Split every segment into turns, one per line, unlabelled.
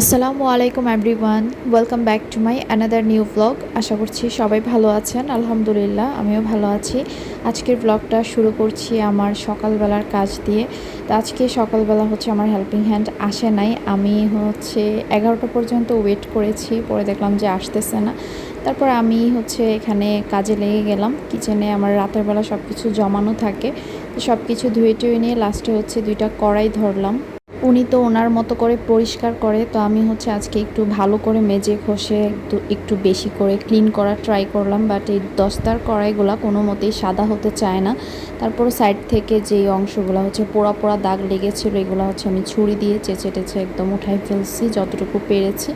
আসসালামু আলাইকুম everyone welcome back to my another new blog আশা করছি সবাই ভালো আছেন। আলহামদুলিল্লাহ, আমিও ভালো আছি। আজকের ব্লগটা শুরু করছি আমার সকালবেলার কাজ দিয়ে। তো আজকে সকালবেলা হচ্ছে আমার হেল্পিং হ্যান্ড আসে নাই। আমি হচ্ছে এগারোটা পর্যন্ত ওয়েট করেছি, পরে দেখলাম যে আসতেছে না। তারপর আমি হচ্ছে এখানে কাজে লেগে গেলাম। কিচেনে আমার রাতের বেলা সব কিছু জমানো থাকে। তো সব কিছু ধুয়ে টুয়ে নিয়ে লাস্টে হচ্ছে দুইটা কড়াই ধরলাম। উনি তো ওনার মতো করে পরিষ্কার করে, তো আমি হচ্ছে আজকে একটু ভালো করে মেজে ঘষে একটু একটু বেশি করে ক্লিন করার ট্রাই করলাম বাট এই দস্তার কড়াইগুলো কোনো মতেই সাদা হতে চায় না। তারপর সাইড থেকে যেই অংশগুলো হচ্ছে পোড়া পোড়া দাগ লেগেছিলো, এগুলো হচ্ছে আমি ছুরি দিয়ে চেঁচে টেচে একদম উঠাই ফেলছি যতটুকু পেরেছি।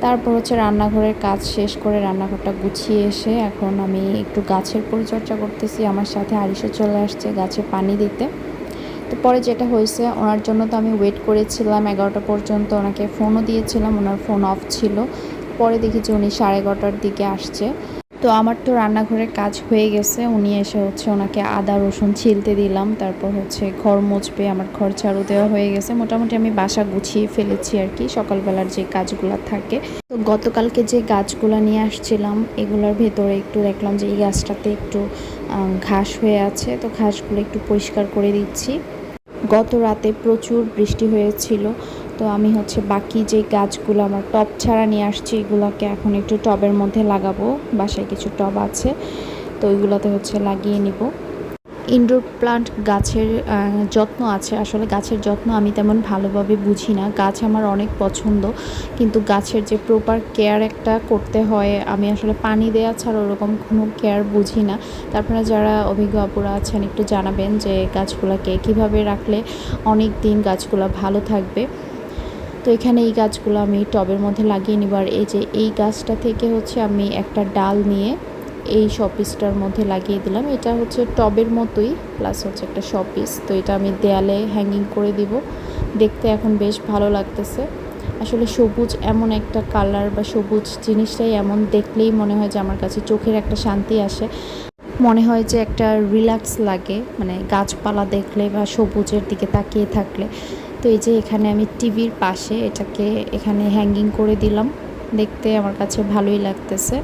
তারপর হচ্ছে রান্নাঘরের কাজ শেষ করে রান্নাঘরটা গুছিয়ে এসে এখন আমি একটু গাছের পরিচর্যা করতেছি, আমার সাথে আরিসে চলে আসছে গাছে পানি দিতে। তো পরে যেটা হয়েছে, ওনার জন্য তো আমি ওয়েট করেছিলাম এগারোটা পর্যন্ত, ওনাকে ফোনও দিয়েছিলাম, ওনার ফোন অফ ছিল। পরে দেখি যে উনি সাড়ে এগারোটার দিকে আসছে। তো আমার তো রান্নাঘরের কাজ হয়ে গেছে, উনি এসে হচ্ছে ওনাকে আদা, রসুন ছিলতে দিলাম, তারপর হচ্ছে ঘর মুছবে, আমার ঘর ঝাড়ু দেওয়া হয়ে গেছে। মোটামুটি আমি বাসা গুছিয়ে ফেলেছি আর কি, সকালবেলার যে কাজগুলো থাকে। তো গতকালকে যে গাছগুলো নিয়ে আসছিলাম, এগুলোর ভেতরে একটু দেখলাম যে এই গাছটাতে একটু ঘাস হয়ে আছে। তো ঘাসগুলো একটু পরিষ্কার করে দিচ্ছি। গত রাতে প্রচুর বৃষ্টি হয়েছিল, তো আমি হচ্ছে বাকি যে গাছগুলো আমার টব ছাড়া নিয়ে আসছি, এগুলোকে এখন একটু টবের মধ্যে লাগাবো, বাসায় কিছু টব আছে, তো ওইগুলোতে হচ্ছে লাগিয়ে নিব। ইনডোর প্লান্ট গাছের যত্ন আছে। আসলে গাছের যত্ন আমি তেমন ভালোভাবে বুঝি না। গাছ আমার অনেক পছন্দ। কিন্তু গাছের যে প্রপার কেয়ার একটা করতে হয়, আমি আসলে পানি দেওয়া ছাড়া ওরকম কোনো কেয়ার বুঝি না। তারপরে যারা অভিজ্ঞ অপুরা আছেন, একটু জানাবেন যে গাছগুলোকে কীভাবে রাখলে অনেক দিন গাছগুলো ভালো থাকবে। তো এখানে এই গাছগুলো আমি টবের মধ্যে লাগিয়ে নিবার এই যে এই গাছটা থেকে হচ্ছে আমি একটা ডাল নিয়ে এই শপিসটার মধ্যে লাগিয়ে দিলাম। এটা হচ্ছে টবের মতোই, প্লাস হচ্ছে একটা শপিস। তো এটা আমি দেয়ালে হ্যাঙ্গিং করে দিব। দেখতে এখন বেশ ভালো লাগতেছে। আসলে সবুজ এমন একটা কালার বা সবুজ জিনিসটাই এমন দেখলেই মনে হয় যে আমার কাছে চোখের একটা শান্তি আসে। মনে হয় যে একটা রিল্যাক্স লাগে মানে গাছপালা দেখলে বা সবুজের দিকে তাকিয়ে থাকলে। তো এই যে এখানে আমি টিভির পাশে এটাকে এখানে হ্যাঙ্গিং করে দিলাম। দেখতে আমার কাছে ভালোই লাগতেছে।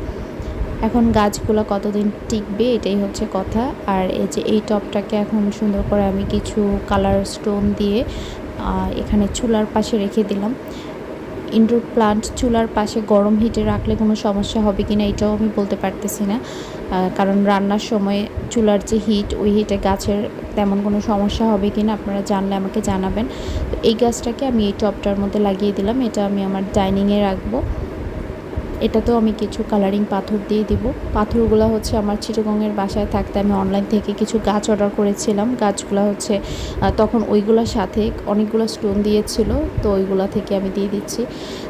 এখন গাছগুলো কতদিন টিকবে এটাই হচ্ছে কথা। আর এই যে এই টপটাকে এখন সুন্দর করে আমি কিছু কালার স্টোন দিয়ে এখানে চুলার পাশে রেখে দিলাম। ইনডোর প্লান্ট চুলার পাশে গরম হিটে রাখলে কোনো সমস্যা হবে কি না এটাও আমি বলতে পারতেছি না। কারণ রান্নার সময় চুলার যে হিট ওই হিটে গাছের তেমন কোনো সমস্যা হবে কি না আপনারা জানলে আমাকে জানাবেন। এই গাছটাকে আমি এই টপটার মধ্যে লাগিয়ে দিলাম। এটা আমি আমার ডাইনিংয়ে রাখব। এটাতেও আমি কিছু কালারিং পাথর দিয়ে দিব। পাথরগুলো হচ্ছে আমার চিটগঙ্গের বাসায় থাকতে আমি অনলাইন থেকে কিছু গাছ অর্ডার করেছিলাম। গাছগুলো হচ্ছে তখন ওইগুলোর সাথে অনেকগুলো স্টোন দিয়েছিল, তো ওইগুলো থেকে আমি দিয়ে দিচ্ছি।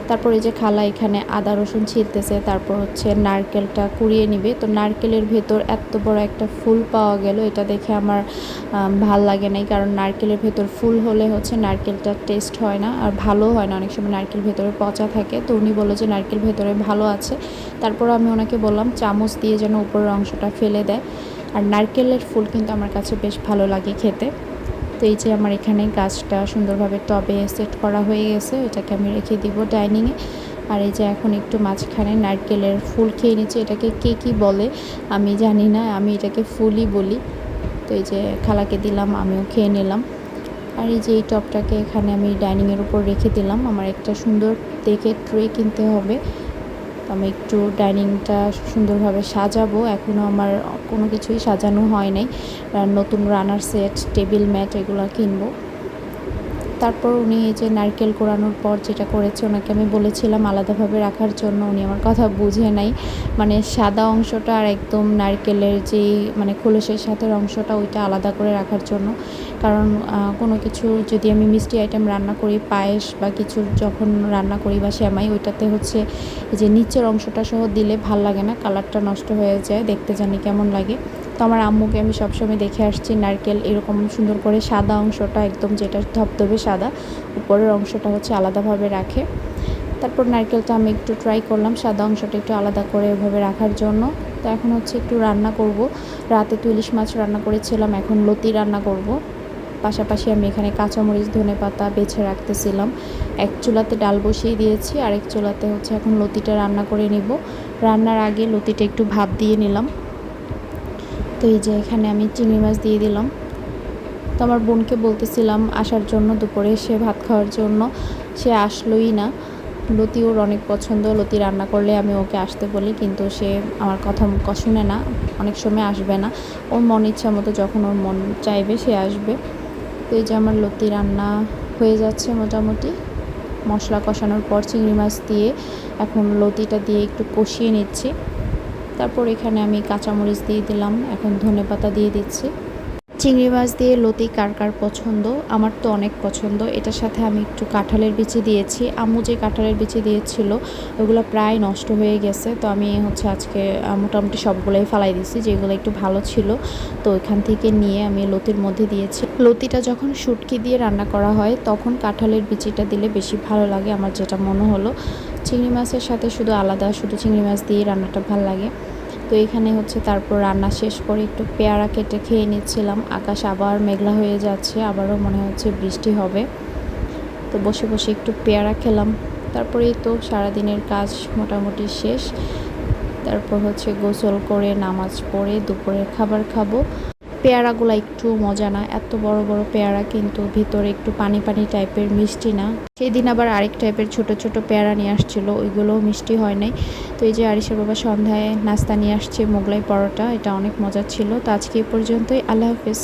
তারপর এই যে খালা এখানে আদা, রসুন ছিলতেছে তারপর হচ্ছে নারকেলটা কুড়িয়ে নিবে। তো নারকেলের ভেতর এত বড় একটা ফুল পাওয়া গেল, এটা দেখে আমার ভালো লাগে নাই। কারণ নারকেলের ভেতর ফুল হলে হচ্ছে নারকেলটা টেস্ট হয় না, আর ভালো হয় না। অনেক সময় নারকেল ভেতরে পচা থাকে, তো উনি বলল যে নারকেল ভেতরে ভালো আছে। তারপর আমি ওনাকে বললাম, চামচ দিয়ে যেন উপরের অংশটা ফেলে দেয়। আর নারকেলের ফুল কিন্তু আমার কাছে বেশ ভালো লাগে খেতে। তো এই যে আমার এখানে গাছটা সুন্দরভাবে টবে সেট করা হয়ে গেছে, এটাকে আমি রেখে দিব ডাইনিংয়ে আর এই যে এখন একটু মাঝখানে নারকেলের ফুল খেয়ে নিচ্ছি, এটাকে কে কী বলে আমি জানি না, আমি এটাকে ফুলই বলি। তো এই যে খালাকে দিলাম, আমিও খেয়ে নিলাম। আর এই যে এই টপটাকে এখানে আমি ডাইনিংয়ের উপর রেখে দিলাম। আমার একটা সুন্দর দেখে ট্রে কিনতে হবে। আমি একটু ডাইনিংটা সুন্দরভাবে সাজাবো। এখনও আমার কোনো কিছুই সাজানো হয় নাই। নতুন রানার সেট, টেবিল ম্যাট, এগুলো কিনবো। তারপর উনি এই যে নারকেল কোরানোর পর যেটা করেছে, ওনাকে আমি বলেছিলাম আলাদাভাবে রাখার জন্য। উনি আমার কথা বুঝে নাই। মানে সাদা অংশটা আর একদম নারকেলের যেই মানে খোলসের সাথে অংশটা, ওইটা আলাদা করে রাখার জন্য। কারণ কোনো কিছু যদি আমি মিষ্টি আইটেম রান্না করি, পায়েস বা কিছু যখন রান্না করি বা শ্যামাই ওইটাতে হচ্ছে যে নিচের অংশটা সহ দিলে ভালো লাগে না, কালারটা নষ্ট হয়ে যায়, দেখতে জানি কেমন লাগে। আমার আম্মুকে আমি সবসময় দেখে আসছি, নারকেল এরকম সুন্দর করে সাদা অংশটা একদম যেটা ধপধপে সাদা, উপরের অংশটা হচ্ছে আলাদাভাবে রাখে। তারপর নারকেলটা আমি একটু ট্রাই করলাম, সাদা অংশটা একটু আলাদা করে এভাবে রাখার জন্য। তো এখন হচ্ছে একটু রান্না করব। রাতে তো ইলিশ মাছ রান্না করেছিলাম, এখন লতি রান্না করব। পাশাপাশি আমি এখানে কাঁচামরিচ, ধনে পাতা বেছে রাখতেছিলাম। এক চুলাতে ডাল বসিয়ে দিয়েছি আর এক চুলাতে হচ্ছে এখন লতিটা রান্না করে নিব। রান্নার আগে লতিটা একটু ভাপ দিয়ে নিলাম। তো এই যে এখানে আমি চিংড়ি মাছ দিয়ে দিলাম। তো আমার বোনকে বলতেছিলাম আসার জন্য দুপুরে, সে ভাত খাওয়ার জন্য। সে আসলোই না। লতি ওর অনেক পছন্দ, লতি রান্না করলে আমি ওকে আসতে বলি, কিন্তু সে আমার কথা শুনে না, অনেক সময় আসবে না। ওর মন ইচ্ছা মতো যখন ওর মন চাইবে, সে আসবে। তো এই যে আমার লতি রান্না হয়ে যাচ্ছে মোটামুটি। মশলা কষানোর পর চিংড়ি মাছ দিয়ে এখন লতিটা দিয়ে একটু কষিয়ে নিচ্ছি। তারপর এখানে আমি কাঁচামরিচ দিয়ে দিলাম। এখন ধনে পাতা দিয়ে দিচ্ছি। চিংড়ি মাছ দিয়ে লতি কার কার পছন্দ? আমার তো অনেক পছন্দ। এটার সাথে আমি একটু কাঁঠালের বিচি দিয়েছি। আম্মু যে কাঁঠালের বিচি দিয়েছিল, ওগুলো প্রায় নষ্ট হয়ে গেছে। তো আমি হচ্ছে আজকে মোটামুটি সবগুলোই ফালাই দিয়েছি, যেগুলো একটু ভালো ছিল। তো ওইখান থেকে নিয়ে আমি লতির মধ্যে দিয়েছি। লতিটা যখন শুটকি দিয়ে রান্না করা হয়, তখন কাঁঠালের বিচিটা দিলে বেশি ভালো লাগে। আমার যেটা মনে হলো। চিংড়ি মাছের সাথে শুধু আলাদা, শুধু চিংড়ি মাছ দিয়ে রান্নাটা ভালো লাগে। তো এখানে হচ্ছে তারপর রান্না শেষ করে একটু পেয়ারা কেটে খেয়ে নিচ্ছিলাম। আকাশ আবার মেঘলা হয়ে যাচ্ছে, আবারও মনে হচ্ছে বৃষ্টি হবে। তো বসে বসে একটু পেয়ারা খেলাম। তারপরেই তো সারাদিনের কাজ মোটামুটি শেষ। তারপর হচ্ছে গোসল করে, নামাজ পড়ে, দুপুরের খাবার খাব। পেয়ারাগুলো একটু মজা না, এত বড় বড় পেয়ারা কিন্তু ভিতরে একটু পানি পানি টাইপের মিষ্টি না। সেই দিন আবার আরেক টাইপের ছোট ছোট পেয়ারা নিয়ে আসছিল, ওইগুলোও মিষ্টি হয় নাই। তো এই যে আরিসের বাবা সন্ধ্যায় নাস্তা নিয়ে আসছে মোগলাই পরোটা, এটা অনেক মজা ছিল। তো আজকে এই পর্যন্তই, আল্লাহ হাফিজ।